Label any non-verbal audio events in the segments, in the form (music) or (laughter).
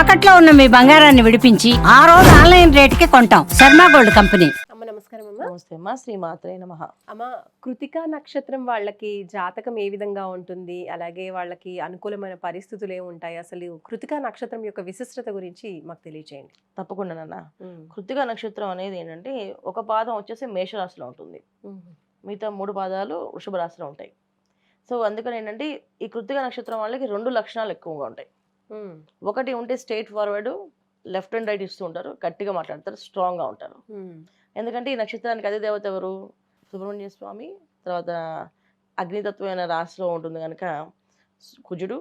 తాకట్లో ఉన్న మీ బంగారాన్ని విడిపించి ఆ రోజు ఆన్లైన్ రేటుకి కొంటాం. Sharma gold company. అమ్మ నమస్కారం అమ్మ. నమస్తే అమ్మా నమ. అమ్మ కృతికా నక్షత్రం వాళ్ళకి జాతకం ఏ విధంగా ఉంటుంది? అలాగే వాళ్ళకి అనుకూలమైన పరిస్థితులు ఏమి ఉంటాయి అసలు కృతికా నక్షత్రం యొక్క విశిష్టత గురించి మాకు తెలియజేయండి తప్పకుండా నాన్న. కృతిక నక్షత్రం అనేది ఏంటంటే ఒక పాదం వచ్చేసి మేషరాశిలో ఉంటుంది. మిగతా మూడు పాదాలు వృషభ రాశిలో ఉంటాయి. సో అందుకని ఏంటంటే ఈ కృతిక నక్షత్రం వాళ్ళకి రెండు లక్షణాలు ఎక్కువగా ఉంటాయి. ఒకటి ఉంటే straight forward left and right ఇస్తూ ఉంటారు గట్టిగా మాట్లాడతారు స్ట్రాంగ్గా ఉంటారు. ఎందుకంటే ఈ నక్షత్రానికి అదే దేవత ఎవరు? సుబ్రహ్మణ్య స్వామి తర్వాత అగ్నితత్వమైన రాశిలో ఉంటుంది కనుక కుజుడు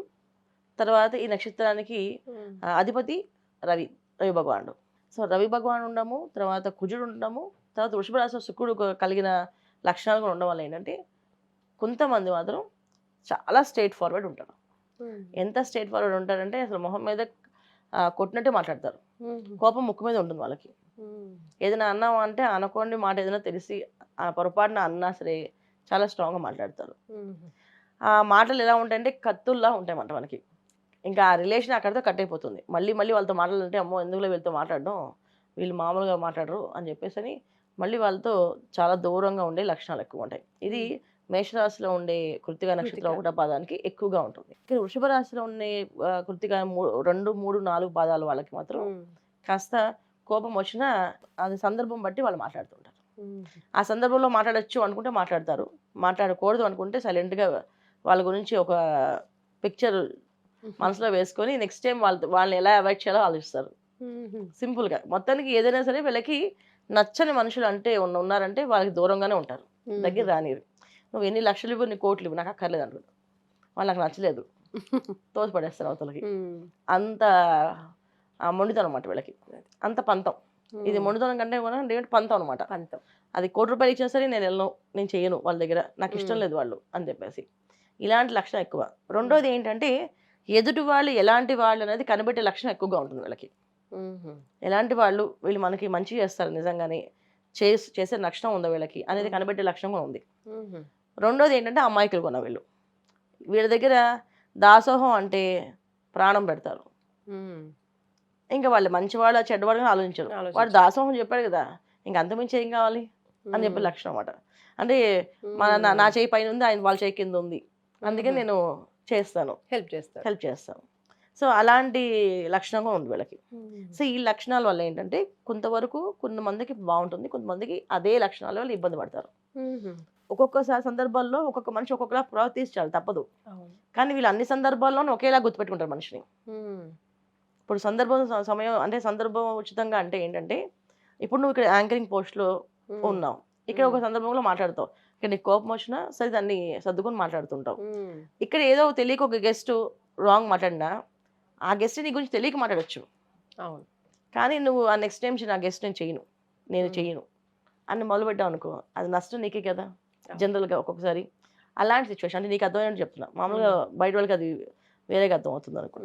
తర్వాత ఈ నక్షత్రానికి అధిపతి రవి రవి భగవానుడు. సో రవి భగవాన్ ఉండము తర్వాత కుజుడు ఉండము తర్వాత వృషభ రాశిలో శుక్రుడు కలిగిన లక్షణాలు కూడా ఉండడం వల్ల ఏంటంటే కొంతమంది మాత్రం చాలా స్ట్రైట్ ఫార్వర్డ్ ఉంటారు. ఎంత స్ట్రైట్ ఫార్వర్డ్ ఉంటారంటే అసలు మొహం మీద కొట్టినట్టే మాట్లాడతారు. కోపం ముక్కు మీద ఉంటుంది వాళ్ళకి. ఏదైనా అన్నాం అంటే అనుకోండి మాట ఏదైనా తెలిసి ఆ పొరపాటున అన్నా సరే చాలా స్ట్రాంగ్గా మాట్లాడతారు. ఆ మాటలు ఎలా ఉంటాయంటే కత్తుల్లా ఉంటాయన్నమాట మనకి. ఇంకా ఆ రిలేషన్ అక్కడితో కట్ అయిపోతుంది. మళ్ళీ మళ్ళీ వాళ్ళతో మాట్లాడాలంటే అమ్మో ఎందుకులో వీళ్ళతో మాట్లాడడం? వీళ్ళు మామూలుగా మాట్లాడరు అని చెప్పేసి అని మళ్ళీ వాళ్ళతో చాలా దూరంగా ఉండే లక్షణాలు ఎక్కువ ఉంటాయి. ఇది మేషరాశిలో ఉండే కృతిక నక్షత్రం. ఒకటో పాదానికి ఎక్కువగా ఉంటుంది. ఇక్కడ వృషభ రాశిలో ఉండే మూ- రెండు మూడు నాలుగు పాదాలు వాళ్ళకి మాత్రం కాస్త కోపం వచ్చినా అది సందర్భం బట్టి వాళ్ళు మాట్లాడుతుంటారు. ఆ సందర్భంలో మాట్లాడొచ్చు అనుకుంటే మాట్లాడతారు. మాట్లాడకూడదు అనుకుంటే సైలెంట్గా వాళ్ళ గురించి ఒక పిక్చర్ మనసులో వేసుకొని నెక్స్ట్ టైం వాళ్ళ వాళ్ళని ఎలా అవాయిడ్ చేయాలో ఆలోచిస్తారు. సింపుల్గా మొత్తానికి ఏదైనా సరే వీళ్ళకి నచ్చని మనుషులు అంటే ఉన్న- ఉన్నారంటే వాళ్ళకి దూరంగానే ఉంటారు. దగ్గర రానిరు. నువ్వు ఎన్ని లక్షలు ఇవ్వు నీ కోట్లు ఇవ్వు నాకు అక్కర్లేదు అంటారు వాళ్ళకి నచ్చలేదు. (laughs) తోసి పడేస్తారు అవతలకి. అంత ఆ మొండితనం అనమాట వీళ్ళకి. అంత పంతం. ఇది మొండితనం కంటే కూడా ఏంటంటే పంతం అనమాట పంతం. అది కోటి రూపాయలు ఇచ్చినా సరే నేను వెళ్ళను నేను చేయను వాళ్ళ దగ్గర. నాకు ఇష్టం. లేదు వాళ్ళు అని చెప్పేసి. ఇలాంటి లక్షణం ఎక్కువ. రెండోది ఏంటంటే ఎదుటి వాళ్ళు ఎలాంటి వాళ్ళు అనేది కనిపెట్టే లక్షణం ఎక్కువగా ఉంటుంది వీళ్ళకి. ఎలాంటి వాళ్ళు వీళ్ళు మనకి మంచి చేస్తారు నిజంగానే చేసి చేసే లక్షణం ఉందా వీళ్ళకి అనేది. కనిపెట్టే లక్షణం కూడా ఉంది. రెండోది ఏంటంటే అమాయకులు కొన్న వీళ్ళు వీళ్ళ దగ్గర దాసోహం అంటే ప్రాణం పెడతారు. ఇంకా వాళ్ళు మంచివాళ్ళు చెడ్డవాళ్ళు ఆలోచించరు. వాడు ఆలోచించరు. దాసోహం చెప్పాడు కదా ఇంకా అంతమించి ఏం కావాలి? అని చెప్పే లక్షణం అనమాట అంటే మన నా- నా చేయి పైన ఉంది ఆయన వాళ్ళ చేయి కింద ఉంది. అందుకే నేను చేస్తాను. హెల్ప్ చేస్తారు. హెల్ప్ చేస్తాను. సో అలాంటి లక్షణం కూడా ఉంది వీళ్ళకి. సో ఈ లక్షణాల వల్ల ఏంటంటే కొంతవరకు కొంతమందికి బాగుంటుంది కొంతమందికి అదే లక్షణాల వల్ల ఇబ్బంది పడతారు. ఒక్కొక్కసారి సందర్భాల్లో ఒక్కొక్క మనిషి ఒక్కొక్కలా ప్రవర్తించాలి తప్పదు. కానీ వీళ్ళు అన్ని సందర్భాల్లోనూ ఒకేలా గుర్తుపెట్టుకుంటారు మనిషిని. ఇప్పుడు సందర్భం సమయం అంటే సందర్భం ఉచితంగా అంటే ఏంటంటే ఇప్పుడు నువ్వు ఇక్కడ యాంకరింగ్ పోస్ట్లో ఉన్నావు. ఇక్కడ ఒక సందర్భంలో మాట్లాడతావు. ఇక్కడ నీకు కోపం వచ్చినా సరే దాన్ని సర్దుకొని మాట్లాడుతుంటావు. ఇక్కడ ఏదో తెలియక ఒక గెస్ట్ రాంగ్ మాట్లాడినా ఆ గెస్ట్ నీ గురించి తెలియక మాట్లాడొచ్చు. అవును. కానీ నువ్వు ఆ నెక్స్ట్ టైం నా గెస్ట్ నేను చేయను. నేను. చేయను. అని మొదలుపెట్టావు అనుకో అది నష్టం నీకే కదా. జనరల్గా ఒక్కొక్కసారి అలాంటి సిచ్యువేషన్ అంటే నీకు అర్థమైనట్టు చెప్తున్నా. మామూలుగా బయట వాళ్ళకి అది వేరేగా అర్థం అవుతుంది అనుకో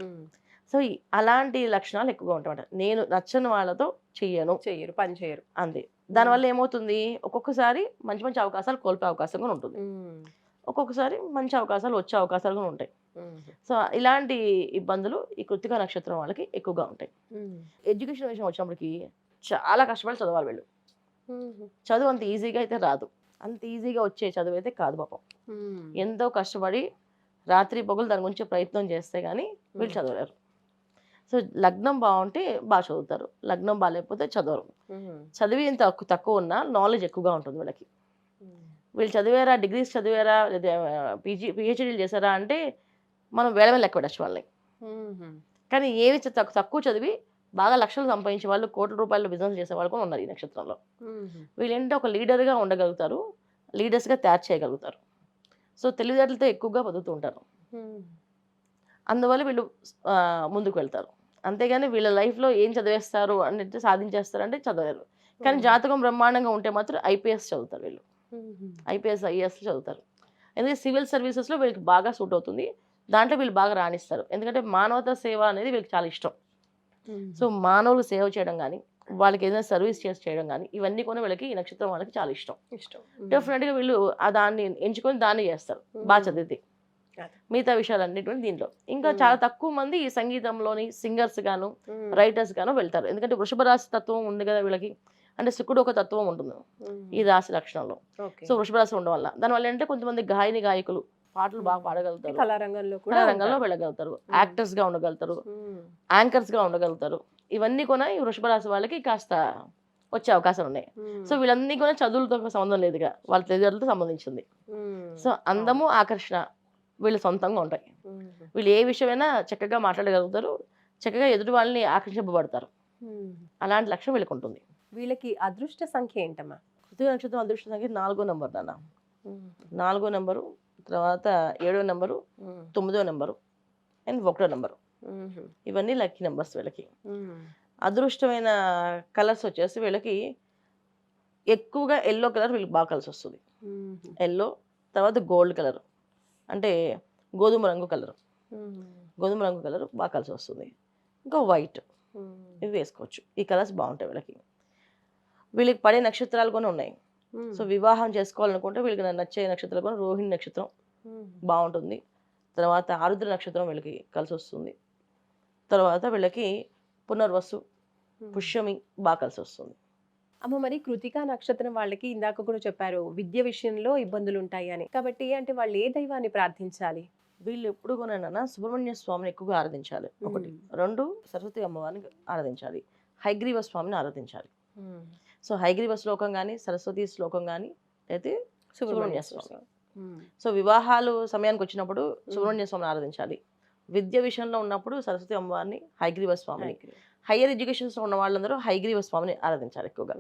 సో అలాంటి లక్షణాలు ఎక్కువగా ఉంటాయి నేను నచ్చని వాళ్ళతో చెయ్యను. చెయ్యరు పని చేయరు అంతే. దానివల్ల ఏమవుతుంది? ఒక్కొక్కసారి మంచి మంచి అవకాశాలు కోల్పోయే అవకాశం కూడా ఉంటుంది. ఒక్కొక్కసారి మంచి అవకాశాలు వచ్చే అవకాశాలు కూడా ఉంటాయి. సో ఇలాంటి ఇబ్బందులు ఈ కృతిక నక్షత్రం వాళ్ళకి ఎక్కువగా ఉంటాయి. ఎడ్యుకేషన్ విషయం వచ్చినప్పటికి చాలా కష్టపడి చదవాలి వీళ్ళు. చదువు అంత ఈజీగా అయితే రాదు. అంత ఈజీగా వచ్చే చదువు అయితే కాదు పాపం. ఎంతో కష్టపడి రాత్రి పగులు దాని గురించి ప్రయత్నం చేస్తే కానీ వీళ్ళు. చదవలేరు. సో లగ్నం బాగుంటే బాగా చదువుతారు. లగ్నం బాగాలేకపోతే చదవరు. చదివి ఎంత తక్కువ ఉన్నా నాలెడ్జ్ ఎక్కువగా ఉంటుంది వీళ్ళకి. వీళ్ళు చదివారా డిగ్రీస్ చదివారా లేదా పీజీ పిహెచ్డీలు చేశారా అంటే మనం వేల వేల లెక్క పెట్టచ్చు వాళ్ళని. కానీ ఏవి తక్కు- తక్కువ చదివి బాగా లక్షలు సంపాదించే వాళ్ళు కోట్ల రూపాయలు బిజినెస్ చేసే వాళ్ళు కూడా ఉన్నారు ఈ నక్షత్రంలో. వీళ్ళు ఏంటంటే ఒక లీడర్గా ఉండగలుగుతారు లీడర్స్గా తయారు చేయగలుగుతారు. సో తెలివితేటలతో ఎక్కువగా బతుకుతూ ఉంటారు. అందువల్ల వీళ్ళు ముందుకు వెళ్తారు. అంతేగాని వీళ్ళ లైఫ్లో ఏం చదివేస్తారు అంటే సాధించేస్తారు అంటే చదవలేరు. కానీ జాతకం బ్రహ్మాండంగా ఉంటే మాత్రం ఐపీఎస్ చదువుతారు వీళ్ళు. ఐపీఎస్ ఐఏఎస్ చదువుతారు. ఎందుకంటే సివిల్ సర్వీసెస్లో వీళ్ళకి బాగా సూట్ అవుతుంది. దాంట్లో వీళ్ళు బాగా రాణిస్తారు. ఎందుకంటే మానవతా సేవ అనేది వీళ్ళకి చాలా ఇష్టం. సో మానవులు సేవ చేయడం కానీ వాళ్ళకి ఏదైనా సర్వీస్ చేసి చేయడం కానీ ఇవన్నీ కూడా వీళ్ళకి ఈ నక్షత్రం వాళ్ళకి చాలా ఇష్టం. ఇష్టం. డెఫినెట్గా వీళ్ళు ఆ దాన్ని ఎంచుకొని దాన్ని చేస్తారు. బాగా చదివితే. మిగతా విషయాలన్నిటి దీంట్లో. ఇంకా. చాలా తక్కువ మంది ఈ సంగీతంలోని సింగర్స్ గాను రైటర్స్ గాను వెళ్తారు. ఎందుకంటే వృషభ రాశి తత్వం ఉంది కదా వీళ్ళకి. అంటే శుక్రుడు ఒక తత్వం ఉంటుంది. ఈ రాశి లక్షణంలో. సో వృషభ రాశి ఉండడం వల్ల. దానివల్ల ఏంటంటే కొంతమంది గాయని గాయకులు పాటలు బాగా పాడగలుగుతారు. కళారంగంలో కూడా రంగంలో. వెళ్ళగలుగుతారు. యాక్టర్స్గా ఉండగలుగుతారు. యాంకర్స్గా ఉండగలుగుతారు. ఇవన్నీ కూడా ఈ వృషభ రాశి వాళ్ళకి కాస్త వచ్చే అవకాశాలు ఉన్నాయి. సో వీళ్ళన్నీ కూడా చదువులతో సంబంధం లేదుగా వాళ్ళ తెలివితేటలతో సంబంధించింది. సో అందము ఆకర్షణ వీళ్ళు సొంతంగా ఉంటాయి. వీళ్ళు ఏ విషయమైనా చక్కగా మాట్లాడగలుగుతారు. చక్కగా ఎదుటి వాళ్ళని ఆకర్షింపబడతారు. అలాంటి లక్ష్యం వీళ్ళకి ఉంటుంది. వీళ్ళకి అదృష్ట సంఖ్య ఏంటమ్మా? కృతిక నక్షత్రం అదృష్ట సంఖ్య నాలుగో నెంబర్ నాన్న. నాలుగో నెంబరు తర్వాత ఏడో నెంబరు తొమ్మిదో నెంబరు అండ్ ఒకటో నెంబరు. ఇవన్నీ లక్కీ నెంబర్స్ వీళ్ళకి. అదృష్టమైన కలర్స్ వచ్చేసి వీళ్ళకి ఎక్కువగా ఎల్లో కలర్ వీళ్ళకి బాగా కలిసి వస్తుంది. ఎల్లో తర్వాత గోల్డ్ కలర్. అంటే గోధుమ రంగు కలర్. గోధుమ రంగు కలర్ బాగా కలిసి వస్తుంది. ఇంకా వైట్. ఇవి వేసుకోవచ్చు. ఈ కలర్స్ బాగుంటాయి వీళ్ళకి. వీళ్ళకి పడే నక్షత్రాలు కూడా ఉన్నాయి. సో వివాహం చేసుకోవాలనుకుంటే వీళ్ళకి నచ్చే నక్షత్రాలు కూడా రోహిణి నక్షత్రం బాగుంటుంది తర్వాత ఆరుద్ర నక్షత్రం వీళ్ళకి కలిసి వస్తుంది తర్వాత వీళ్ళకి పునర్వసు. పుష్యమి బాగా కలిసి వస్తుంది అమ్మ మరి కృతికా నక్షత్రం వాళ్ళకి ఇందాక కూడా చెప్పారు విద్య విషయంలో ఇబ్బందులు ఉంటాయి అని. కాబట్టి అంటే వాళ్ళు ఏ దైవాన్ని ప్రార్థించాలి? వీళ్ళు ఎప్పుడు కూడా సుబ్రహ్మణ్య స్వామిని ఎక్కువగా ఆరాధించాలి. ఒకటి. రెండు సరస్వతి అమ్మవారిని ఆరాధించాలి. హైగ్రీవ స్వామిని ఆరాధించాలి. సో హైగ్రీవ శ్లోకం కానీ సరస్వతి శ్లోకం కానీ అయితే సుబ్రహ్మణ్య స్వామి. సో వివాహాలు సమయానికి వచ్చినప్పుడు సుబ్రహ్మణ్య స్వామిని ఆరాధించాలి. విద్య విషయంలో ఉన్నప్పుడు సరస్వతి అమ్మవారిని హైగ్రీవ స్వామిని హయ్యర్ ఎడ్యుకేషన్స్లో ఉన్న వాళ్ళందరూ హైగ్రీవ స్వామిని ఆరాధించాలి ఎక్కువగా.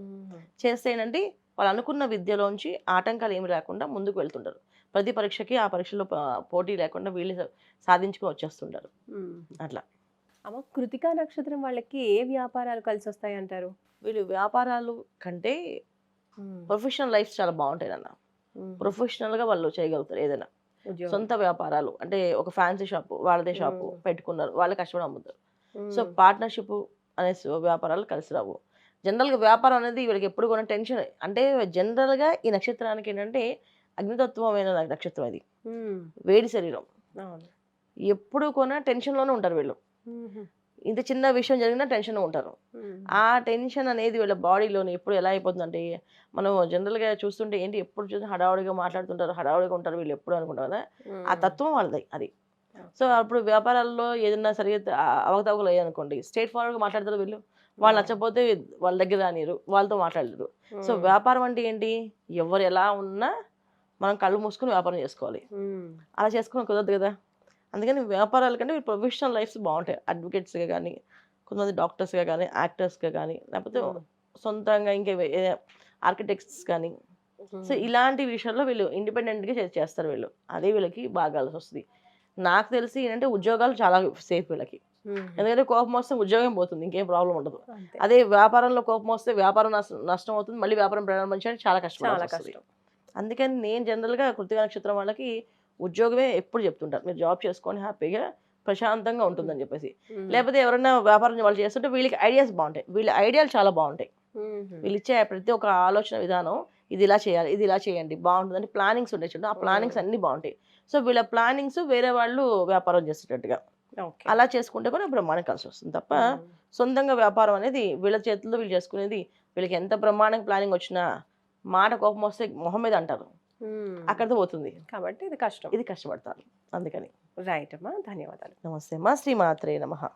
చేస్తే ఏంటంటే వాళ్ళు అనుకున్న విద్యలోంచి ఆటంకాలు ఏమి లేకుండా ముందుకు వెళ్తుంటారు. ప్రతి పరీక్షకి ఆ పరీక్షలో పోటీ లేకుండా వీళ్ళు సాధించుకొని వచ్చేస్తుంటారు. అట్లా. అమ్మ కృతికా నక్షత్రం వాళ్ళకి ఏ వ్యాపారాలు కలిసి వస్తాయి అంటారు? వీళ్ళు వ్యాపారాలు కంటే ప్రొఫెషనల్ లైఫ్ చాలా బాగుంటాయి అన్న ప్రొఫెషనల్గా వాళ్ళు చేయగలుగుతారు ఏదైనా. సొంత వ్యాపారాలు అంటే ఒక ఫ్యాన్సీ షాప్ వాళ్ళదే షాపు. పెట్టుకున్నారు వాళ్ళే కష్టపడి అమ్ముతారు. సో పార్ట్నర్షిప్ అనే వ్యాపారాలు కలిసి రావు. జనరల్గా వ్యాపారం అనేది వీళ్ళకి ఎప్పుడు కూడా టెన్షన్ అంటే జనరల్గా ఈ నక్షత్రానికి ఏంటంటే అగ్నితత్వమైన నక్షత్రం ఇది వేడి శరీరం. ఎప్పుడు కూడా టెన్షన్లోనే ఉంటారు వీళ్ళు. ఇంత చిన్న విషయం జరిగినా టెన్షన్ ఉంటారు. ఆ టెన్షన్ అనేది వీళ్ళ బాడీలోని ఎప్పుడు ఎలా అయిపోతుందంటే మనం జనరల్గా చూస్తుంటే ఏంటి ఎప్పుడు చూసినా హడావుడిగా మాట్లాడుతుంటారు హడావుడిగా ఉంటారు వీళ్ళు ఎప్పుడు అనుకుంటారు కదా? ఆ తత్వం వాళ్ళది అది. సో అప్పుడు వ్యాపారాల్లో ఏదైనా సరిగ్గా అవకతవకలు అయ్యాయనుకోండి స్ట్రేట్ ఫార్వర్డ్గా మాట్లాడతారు వీళ్ళు. వాళ్ళు నచ్చకపోతే వాళ్ళ దగ్గర రానిరు వాళ్ళతో మాట్లాడలేరు సో వ్యాపారం అంటే ఏంటి? ఎవరు ఎలా ఉన్నా మనం కళ్ళు మూసుకుని వ్యాపారం చేసుకోవాలి. అలా చేసుకుని కుదరదు కదా? అందుకని వ్యాపారాల కంటే ప్రొఫెషనల్ లైఫ్స్ బాగుంటాయి. అడ్వకేట్స్గా కానీ కొంతమంది డాక్టర్స్గా కానీ యాక్టర్స్గా కానీ లేకపోతే సొంతంగా ఇంకా ఆర్కిటెక్ట్స్ కానీ సో ఇలాంటి విషయాల్లో వీళ్ళు ఇండిపెండెంట్గా చేస్తారు వీళ్ళు. అదే వీళ్ళకి బాగా కలిసి వస్తుంది. నాకు తెలిసి ఏంటంటే ఉద్యోగాలు చాలా సేఫ్ వీళ్ళకి. ఎందుకంటే కోపం వస్తే ఉద్యోగం పోతుంది ఇంకేం ప్రాబ్లం ఉండదు. అదే వ్యాపారంలో కోపం వస్తే వ్యాపారం నష్టం నష్టం అవుతుంది మళ్ళీ వ్యాపారం ప్రారంభించడానికి చాలా కష్టం చాలా కష్టం. అందుకని నేను జనరల్గా కృతిక నక్షత్రం వాళ్ళకి ఉద్యోగమే ఎప్పుడు చెప్తుంటారు. మీరు జాబ్ చేసుకొని హ్యాపీగా ప్రశాంతంగా ఉంటుందని చెప్పేసి. లేకపోతే ఎవరైనా వ్యాపారం వాళ్ళు చేస్తుంటే వీళ్ళకి ఐడియాస్ బాగుంటాయి. వీళ్ళ ఐడియాలు చాలా బాగుంటాయి. వీళ్ళు ఇచ్చే ప్రతి ఒక్క ఆలోచన విధానం ఇది ఇలా చేయాలి ఇది ఇలా చేయండి బాగుంటుందని ప్లానింగ్స్ ఉంటాయి చూడండి ఆ ప్లానింగ్స్ అన్ని బాగుంటాయి. సో వీళ్ళ ప్లానింగ్స్ వేరే వాళ్ళు వ్యాపారం చేసేటట్టుగా. అలా చేసుకుంటే కూడా బ్రహ్మాండం కలిసి వస్తుంది. తప్ప సొంతంగా వ్యాపారం అనేది వీళ్ళ చేతుల్లో వీళ్ళు చేసుకునేది వీళ్ళకి ఎంత బ్రహ్మాండంగా ప్లానింగ్ వచ్చినా మాట కోపం వస్తే మొహం మీద అంటారు. అక్కడితో పోతుంది. కాబట్టి ఇది కష్టం. ఇది కష్టపడతారు అందుకని. రైట్ అమ్మా. ధన్యవాదాలు. నమస్తే మా శ్రీమాత్రే నమ.